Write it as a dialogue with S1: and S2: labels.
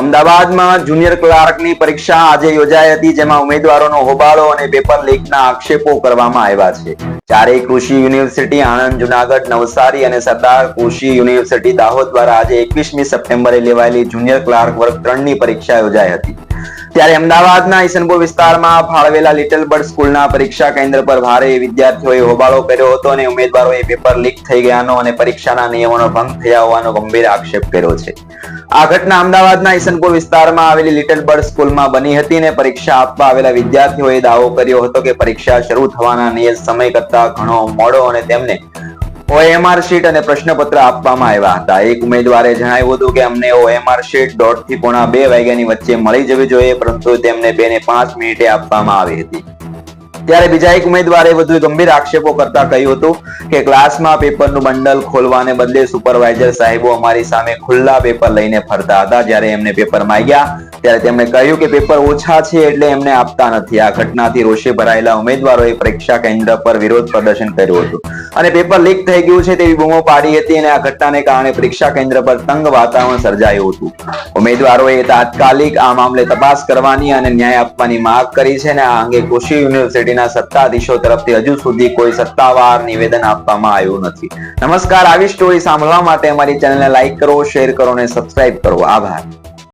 S1: અમદાવાદમાં જુનિયર ક્લાર્કની પરીક્ષા આજે યોજાઈ હતી, જેમાં ઉમેદવારોનો હોબાળો અને પેપર લીકના આક્ષેપો કરવામાં આવ્યા છે. ચારેય કૃષિ યુનિવર્સિટી, આણંદ, જુનાગઢ, નવસારી અને સરદાર કૃષિ યુનિવર્સિટી દાહોદ દ્વારા આજે એકવીસમી સપ્ટેમ્બરે લેવાયેલી જુનિયર ક્લાર્ક વર્ગ ત્રણની પરીક્ષા યોજાઈ હતી. ત્યારે અમદાવાદના ઈસનપુર વિસ્તારમાં ફાળવેલા લિટલ બર્ડ સ્કૂલના પરીક્ષા કેન્દ્ર પર ભારે વિદ્યાર્થીઓએ હોબાળો કર્યો હતો અને ઉમેદવારોએ પેપર લીક થઈ ગયાનો અને પરીક્ષાના નિયમોનો ભંગ થયા હોવાનો ગંભીર આક્ષેપ કર્યો છે. આ ઘટના અમદાવાદના ઈસનપુર વિસ્તારમાં આવેલી લિટલ બર્ડ સ્કૂલમાં બની હતી અને પરીક્ષા આપવા આવેલા વિદ્યાર્થીઓએ દાવો કર્યો હતો કે પરીક્ષા શરૂ થવાના નિયત સમય કરતા ઘણો મોડો અને તેમને ઓએમઆર શીટ અને પ્રશ્નપત્ર આપવામાં આવ્યા હતા. એક ઉમેદવારે જણાવ્યું હતું કે અમને ઓએમઆર શીટ દોઢથી પોણા બે વાગ્યાની વચ્ચે મળી જવી જોઈએ, પરંતુ તેમને બે ને પાંચ મિનિટે આપવામાં આવી હતી. ત્યારે બીજા એક ઉમેદવારે વધુ ગંભીર આક્ષેપો કરતા કહ્યું હતું કે ક્લાસમાં પેપરનું બંડલ ખોલવાને બદલે સુપરવાઇઝર સાહેબો અમારી સામે ખુલ્લા પેપર લઈને ફરતા હતા. જ્યારે એમને પેપર માંગ્યા, ત્યારે તેમણે કહ્યું કે પેપર ઓછા છે એટલે એમને આપતા નથી. આ ઘટનાથી રોષે ભરાયેલા ઉમેદવારોએ પરીક્ષા કેન્દ્ર પર વિરોધ પ્રદર્શન કર્યું હતું. અને પેપર લીક થઈ ગયું છે તેવી બૂમો પાડી હતી અને આ ઘટનાને કારણે પરીક્ષા કેન્દ્ર પર તંગ વાતાવરણ સર્જાયું હતું. ઉમેદવારોએ તાત્કાલિક આ મામલે તપાસ કરવાની અને ન્યાય આપવાની માંગ કરી છે અને આ અંગે કૃષિ યુનિવર્સિટીના સત્તાધીશો તરફથી હજુ સુધી કોઈ સત્તાવાર નિવેદન આપવામાં આવ્યું નથી. નમસ્કાર આવી સ્ટોરી સાંભળવા માટે અમારી ચેનલને લાઈક કરો, શેર કરો અને સબસ્ક્રાઇબ કરો. આભાર.